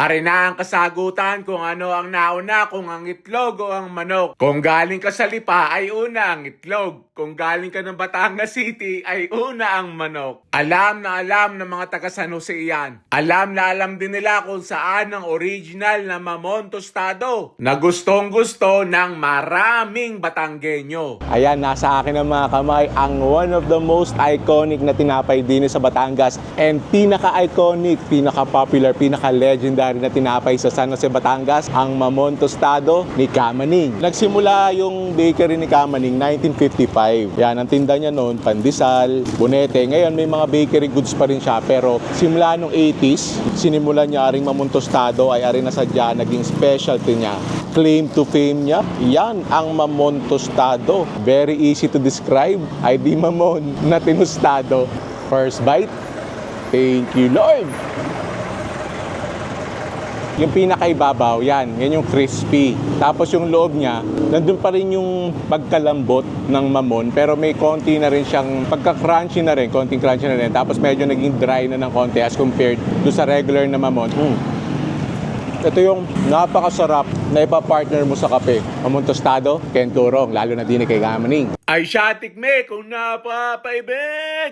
Ari na ang kasagutan kung ano ang nauna, kung ang itlog o ang manok. Kung galing ka sa lipa ay una ang itlog. Kung galing ka ng Batangas City ay una ang manok. Alam na alam ng mga taga San Jose yan. Alam na alam din nila kung saan ang original na mamon tostado na gustong gusto ng maraming Batanggenyo. Ayan, nasa akin ang mga kamay ang one of the most iconic na tinapay din sa Batangas and pinaka-iconic, pinaka-popular, pinaka-legendary na tinapay sa San Jose, Batangas, ang Mamon Tostado ni Kamaning. Nagsimula yung bakery ni Kamaning 1955. Yan, ang tinda niya noon, pandesal, bonete. Ngayon may mga bakery goods pa rin siya pero simula nung 80s, sinimulan niya aring Mamon Tostado ay aring nasadya, naging specialty niya. Claim to fame niya, yan ang Mamon Tostado. Very easy to describe. Ay di Mamon na tinustado. First bite, thank you Lord! Yung pinakaibabaw, yan. Yan yung crispy. Tapos yung loob niya, nandun pa rin yung pagkalambot ng mamon, pero may konti na rin siyang pagka-crunchy na rin, konting crunchy na rin. Tapos medyo naging dry na ng konti as compared do sa regular na mamon. Mm. Ito yung napakasarap na ipapartner mo sa kape. Mamon tostado, Ken Turong, lalo na din kay Gamaning. Ay siya tikme kung napapaibig!